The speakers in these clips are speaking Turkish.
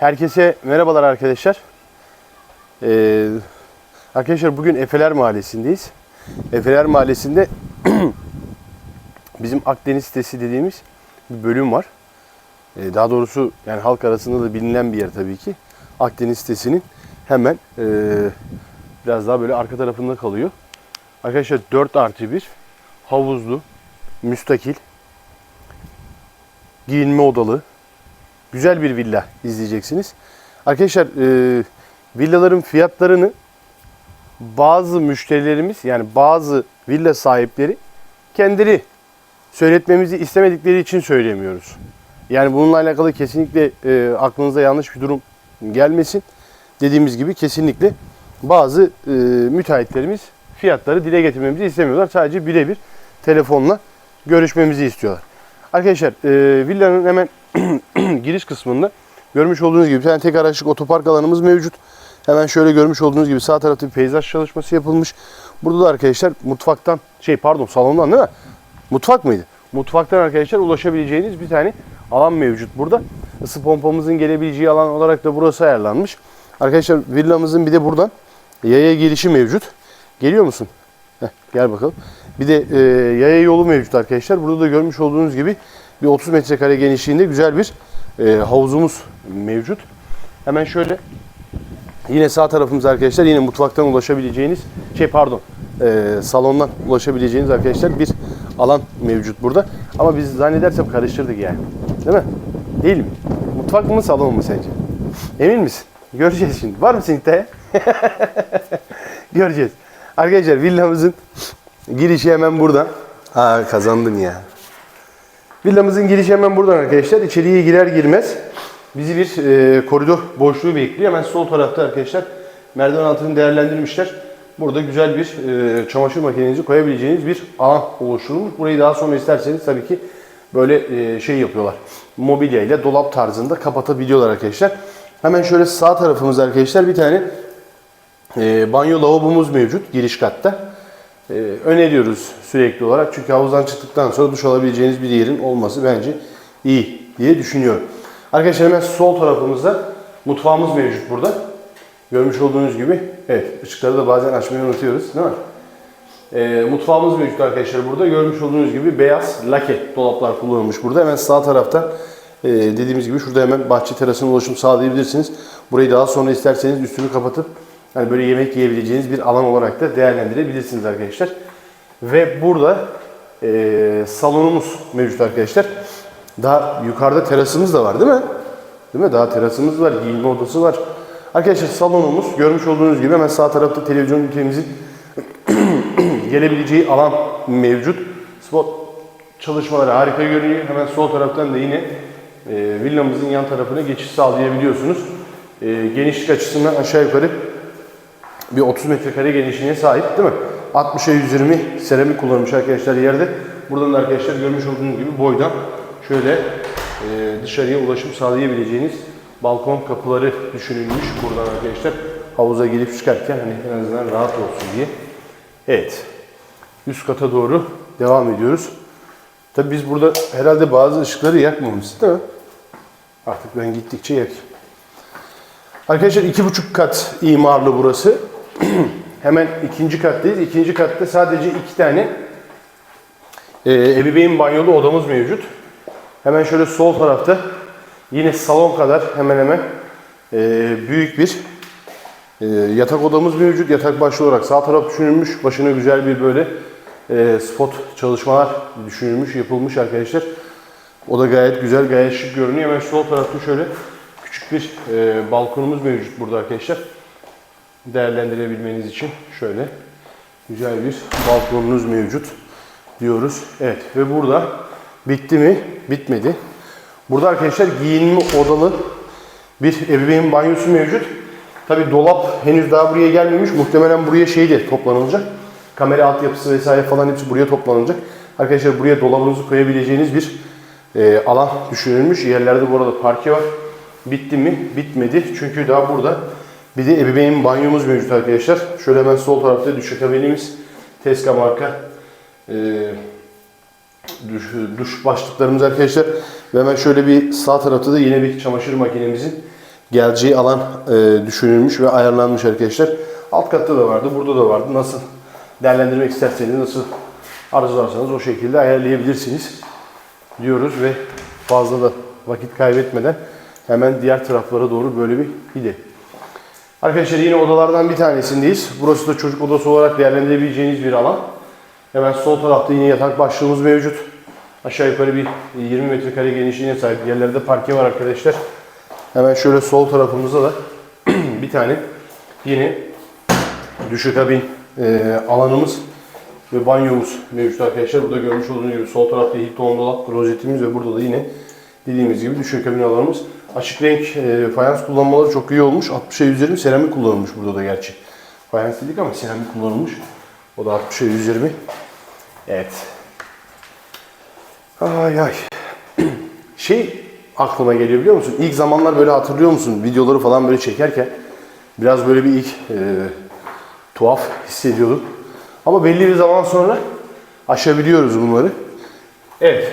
Herkese merhabalar arkadaşlar. Ee, arkadaşlar bugün Efeler Mahallesi'ndeyiz. Efeler Mahallesi'nde bizim Akdeniz sitesi dediğimiz bir bölüm var. Ee, daha doğrusu yani halk arasında da bilinen bir yer tabii ki. Akdeniz sitesinin hemen ee, biraz daha böyle arka tarafında kalıyor. Arkadaşlar 4 artı 1 havuzlu, müstakil, giyinme odalı, güzel bir villa izleyeceksiniz. Arkadaşlar e, villaların fiyatlarını bazı müşterilerimiz yani bazı villa sahipleri kendileri söyletmemizi istemedikleri için söylemiyoruz. Yani bununla alakalı kesinlikle e, aklınıza yanlış bir durum gelmesin. Dediğimiz gibi kesinlikle bazı e, müteahhitlerimiz fiyatları dile getirmemizi istemiyorlar. Sadece birebir telefonla görüşmemizi istiyorlar. Arkadaşlar e, villanın hemen giriş kısmında görmüş olduğunuz gibi bir tane tek araçlık otopark alanımız mevcut. Hemen şöyle görmüş olduğunuz gibi sağ tarafta bir peyzaj çalışması yapılmış. Burada da arkadaşlar mutfaktan şey pardon salondan değil mi? Mutfak mıydı? Mutfaktan arkadaşlar ulaşabileceğiniz bir tane alan mevcut burada. Isı pompamızın gelebileceği alan olarak da burası ayarlanmış. Arkadaşlar villamızın bir de buradan yaya girişi mevcut. Geliyor musun? Heh, gel bakalım. Bir de e, yaya yolu mevcut arkadaşlar. Burada da görmüş olduğunuz gibi bir 30 metrekare genişliğinde güzel bir e, havuzumuz mevcut. Hemen şöyle yine sağ tarafımız arkadaşlar yine mutfaktan ulaşabileceğiniz şey pardon e, salondan ulaşabileceğiniz arkadaşlar bir alan mevcut burada. Ama biz zannedersem karıştırdık yani. Değil mi? Değil mi? Mutfak mı salon mu sence? Emin misin? Göreceğiz şimdi. Var mısın iddiaya? Göreceğiz. Arkadaşlar villamızın girişi hemen buradan. Aa kazandın ya. Villamızın girişi hemen buradan arkadaşlar. İçeriye girer girmez bizi bir e, koridor boşluğu bekliyor. Hemen sol tarafta arkadaşlar merdiven altını değerlendirmişler. Burada güzel bir e, çamaşır makinenizi koyabileceğiniz bir alan oluşturulmuş. Burayı daha sonra isterseniz tabii ki böyle e, şey yapıyorlar. Mobilya ile dolap tarzında kapatabiliyorlar arkadaşlar. Hemen şöyle sağ tarafımızda arkadaşlar bir tane e, banyo lavabomuz mevcut giriş katta. E, öneriyoruz sürekli olarak çünkü havuzdan çıktıktan sonra duş alabileceğiniz bir yerin olması bence iyi diye düşünüyorum. Arkadaşlar hemen sol tarafımızda mutfağımız mevcut burada. Görmüş olduğunuz gibi evet ışıkları da bazen açmayı unutuyoruz değil mi? E, mutfağımız mevcut arkadaşlar burada. Görmüş olduğunuz gibi beyaz lake dolaplar kullanılmış burada. Hemen sağ tarafta e, dediğimiz gibi şurada hemen bahçe terasına ulaşım sağlayabilirsiniz. Burayı daha sonra isterseniz üstünü kapatıp hani böyle yemek yiyebileceğiniz bir alan olarak da değerlendirebilirsiniz arkadaşlar. Ve burada e, salonumuz mevcut arkadaşlar. Daha yukarıda terasımız da var değil mi? Değil mi? Daha terasımız var, giyinme odası var. Arkadaşlar salonumuz görmüş olduğunuz gibi hemen sağ tarafta televizyon ünitemizin gelebileceği alan mevcut. Spot çalışmaları harika görünüyor. Hemen sol taraftan da yine e, villamızın yan tarafına geçiş sağlayabiliyorsunuz. E, genişlik açısından aşağı yukarı bir 30 metrekare genişliğine sahip değil mi? 60'a 120 seramik kullanılmış arkadaşlar yerde. Buradan da arkadaşlar görmüş olduğunuz gibi boydan şöyle e, dışarıya ulaşım sağlayabileceğiniz balkon kapıları düşünülmüş buradan arkadaşlar. Havuza gelip çıkarken hani en azından rahat olsun diye. Evet. Üst kata doğru devam ediyoruz. Tabi biz burada herhalde bazı ışıkları yakmamışız değil mi? Artık ben gittikçe yak. Arkadaşlar iki buçuk kat imarlı burası. Hemen ikinci kattayız. İkinci katta sadece iki tane e, ebeveyn banyolu odamız mevcut. Hemen şöyle sol tarafta yine salon kadar hemen hemen e, büyük bir e, yatak odamız mevcut. Yatak başlı olarak sağ taraf düşünülmüş. Başına güzel bir böyle e, spot çalışmalar düşünülmüş, yapılmış arkadaşlar. O da gayet güzel, gayet şık görünüyor. Hemen sol tarafta şöyle küçük bir e, balkonumuz mevcut burada arkadaşlar. Değerlendirebilmeniz için şöyle güzel bir balkonunuz mevcut diyoruz. Evet ve burada bitti mi? Bitmedi. Burada arkadaşlar giyinme odalı bir ebeveyn banyosu mevcut. Tabi dolap henüz daha buraya gelmemiş. Muhtemelen buraya şey de toplanılacak. Kamera altyapısı vesaire falan hepsi buraya toplanacak. Arkadaşlar buraya dolabınızı koyabileceğiniz bir e, alan düşünülmüş. Yerlerde bu arada parke var. Bitti mi? Bitmedi. Çünkü daha burada bir de ebeveyn banyomuz mevcut arkadaşlar. Şöyle hemen sol tarafta düşekabinimiz. Teska marka e, duş, duş başlıklarımız arkadaşlar. Ve hemen şöyle bir sağ tarafta da yine bir çamaşır makinemizin geleceği alan e, düşünülmüş ve ayarlanmış arkadaşlar. Alt katta da vardı, burada da vardı. Nasıl değerlendirmek isterseniz, nasıl arzularsanız o şekilde ayarlayabilirsiniz diyoruz ve fazla da vakit kaybetmeden hemen diğer taraflara doğru böyle bir gidelim. Arkadaşlar yine odalardan bir tanesindeyiz. Burası da çocuk odası olarak değerlendirebileceğiniz bir alan. Hemen sol tarafta yine yatak başlığımız mevcut. Aşağı yukarı bir 20 metrekare genişliğine sahip yerlerde parke var arkadaşlar. Hemen şöyle sol tarafımızda da bir tane yine düşük kabin e, alanımız ve banyomuz mevcut arkadaşlar. Burada görmüş olduğunuz gibi sol tarafta Hilton dolap klozetimiz ve burada da yine dediğimiz gibi düşük kabin alanımız. Açık renk e, fayans kullanmaları çok iyi olmuş. 60'a 120 seramik kullanılmış burada da gerçi. Fayans dedik ama seramik kullanılmış. O da 60'a 120. Evet. Ay ay. Şey aklıma geliyor biliyor musun? İlk zamanlar böyle hatırlıyor musun? Videoları falan böyle çekerken biraz böyle bir ilk e, tuhaf hissediyorduk. Ama belli bir zaman sonra aşabiliyoruz bunları. Evet.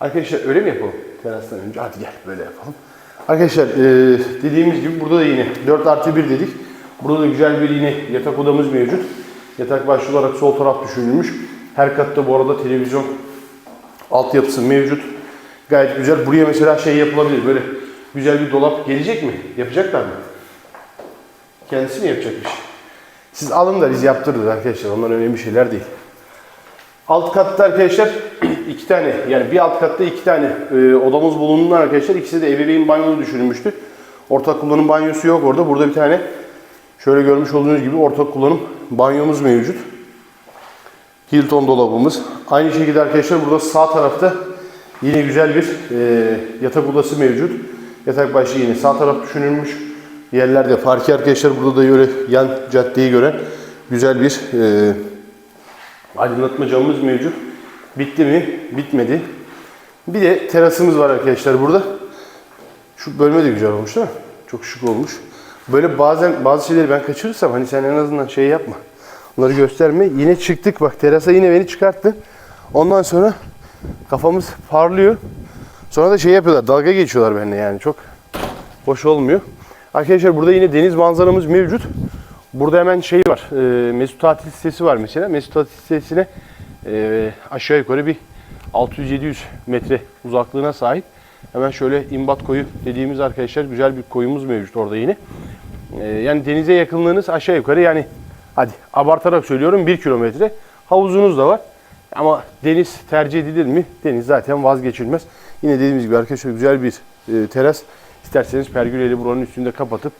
Arkadaşlar öyle mi yapalım? Terastan önce. Hadi gel böyle yapalım. Arkadaşlar e, dediğimiz gibi burada da yine 4 artı 1 dedik. Burada da güzel bir yine yatak odamız mevcut. Yatak başlı olarak sol taraf düşünülmüş. Her katta bu arada televizyon altyapısı mevcut. Gayet güzel. Buraya mesela şey yapılabilir. Böyle güzel bir dolap gelecek mi? Yapacaklar mı? Kendisi mi yapacakmış? Siz alın da biz yaptırırız arkadaşlar. Onlar önemli şeyler değil. Alt katta arkadaşlar iki tane yani bir alt katta iki tane e, odamız bulunduğundan arkadaşlar ikisi de ebeveyn banyolu düşünülmüştü. Ortak kullanım banyosu yok orada. Burada bir tane şöyle görmüş olduğunuz gibi ortak kullanım banyomuz mevcut. Hilton dolabımız. Aynı şekilde arkadaşlar burada sağ tarafta yine güzel bir e, yatak odası mevcut. Yatak başlığı yine sağ taraf düşünülmüş. Yerlerde parke arkadaşlar burada da böyle yan caddeyi gören güzel bir e, aydınlatma camımız mevcut. Bitti mi? Bitmedi. Bir de terasımız var arkadaşlar burada. Şu bölme de güzel olmuş değil mi? Çok şık olmuş. Böyle bazen bazı şeyleri ben kaçırırsam hani sen en azından şey yapma. Bunları gösterme. Yine çıktık bak terasa yine beni çıkarttı. Ondan sonra kafamız parlıyor. Sonra da şey yapıyorlar dalga geçiyorlar benimle yani çok hoş olmuyor. Arkadaşlar burada yine deniz manzaramız mevcut. Burada hemen şey var. E, Mesut tatil sitesi var mesela. Mesut tatil sitesine e, aşağı yukarı bir 600-700 metre uzaklığına sahip. Hemen şöyle imbat koyu dediğimiz arkadaşlar güzel bir koyumuz mevcut orada yine. E, yani denize yakınlığınız aşağı yukarı yani hadi abartarak söylüyorum 1 kilometre. Havuzunuz da var. Ama deniz tercih edilir mi? Deniz zaten vazgeçilmez. Yine dediğimiz gibi arkadaşlar güzel bir e, teras. İsterseniz pergüleyle buranın üstünde kapatıp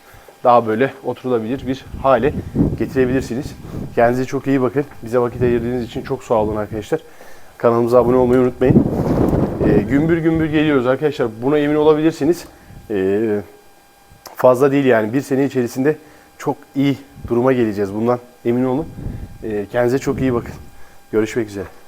daha böyle oturulabilir bir hale getirebilirsiniz. Kendinize çok iyi bakın. Bize vakit ayırdığınız için çok sağ olun arkadaşlar. Kanalımıza abone olmayı unutmayın. E, gümbür gümbür geliyoruz arkadaşlar. Buna emin olabilirsiniz. E, fazla değil yani. Bir sene içerisinde çok iyi duruma geleceğiz. Bundan emin olun. E, kendinize çok iyi bakın. Görüşmek üzere.